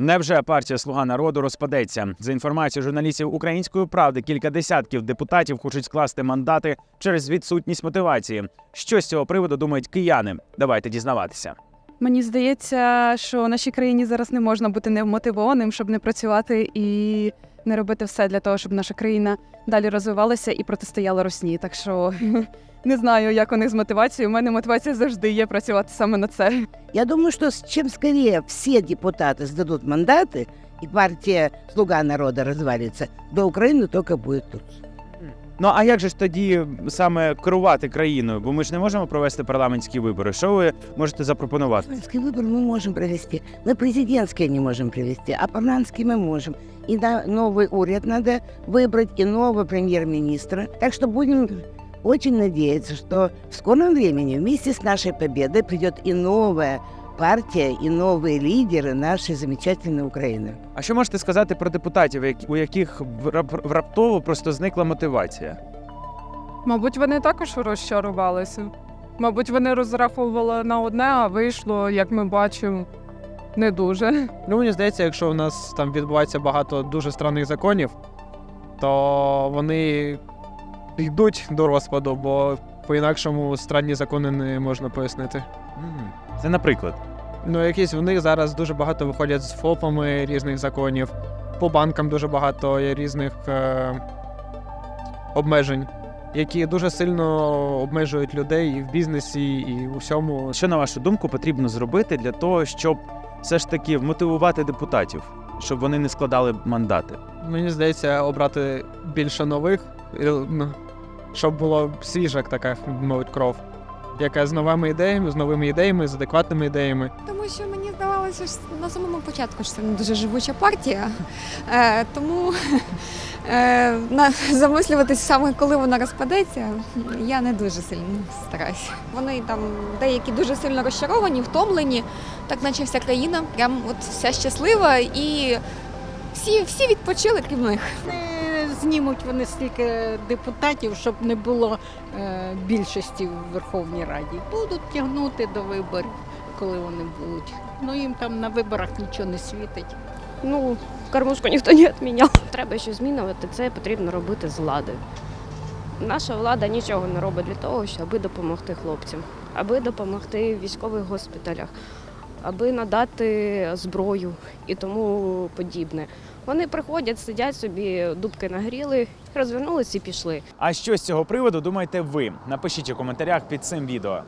Невже партія Слуга народу розпадеться? За інформацією журналістів Української правди, кілька десятків депутатів хочуть скласти мандати через відсутність мотивації. Що з цього приводу думають кияни? Давайте дізнаватися. Мені здається, що нашій країні зараз не можна бути невмотивованим, щоб не працювати і не робити все для того, щоб наша країна далі розвивалася і протистояла Росні. Так що не знаю, як у них з мотивацією. У мене мотивація завжди є працювати саме на це. Я думаю, что с- чем скорее все депутаты сдадут мандаты, и партия «Слуга народа» развалится, до Украины только будет лучше. Ну а як же ж тоді саме керувати країною? Бо ми ж не можемо провести парламентські вибори. Що ви можете запропонувати? Парламентский выбор мы можем провести, мы президентские не можем провести, а парламентский мы можем. И да, новый уряд надо выбрать, и нового премьер-министра. Так что будем очень надеяться, что в скором времени вместе с нашей победой придет и новая партия, и новые лидеры нашей замечательной Украины. А що можете сказати про депутатів, які- у яких в рап- в раптово просто зникла мотивація? Мабуть, вони також розчарувалися. Мабуть, вони розраховували на одне, а вийшло, як ми бачимо, не дуже. Ну, мені здається, якщо у нас там відбувається багато дуже странних законів, то вони йдуть до розпаду, бо по-інакшому странні закони не можна пояснити. Це наприклад. Ну, якісь в них зараз дуже багато виходять з ФОПами різних законів, по банкам дуже багато є різних е- обмежень, які дуже сильно обмежують людей і в бізнесі, і у всьому. Що на вашу думку потрібно зробити для того, щоб все ж таки вмотивувати депутатів, щоб вони не складали мандати? Мені здається, обрати більше нових, ну, щоб було свіжа така, мовить, кров, яка з новими ідеями, з новими ідеями, з адекватними ідеями. Тому що мені здавалося що на самому початку, що це не дуже живуча партія. Е, тому е, на, замислюватись саме, коли вона розпадеться, я не дуже сильно стараюся. Вони там деякі дуже сильно розчаровані, втомлені, так наче вся країна прям от вся щаслива і всі, всі відпочили, крім них. Знімуть вони стільки депутатів, щоб не було е, більшості в Верховній Раді. Будуть тягнути до виборів, коли вони будуть. Ну їм там на виборах нічого не світить. Ну, кормушку ніхто не відміняв. Треба щось змінювати, це потрібно робити з влади. Наша влада нічого не робить для того, щоб допомогти хлопцям, аби допомогти в військових госпіталях, аби надати зброю і тому подібне. Вони приходять, сидять собі, дубки нагріли, розвернулися і пішли. А що з цього приводу думаєте ви? Напишіть у коментарях під цим відео.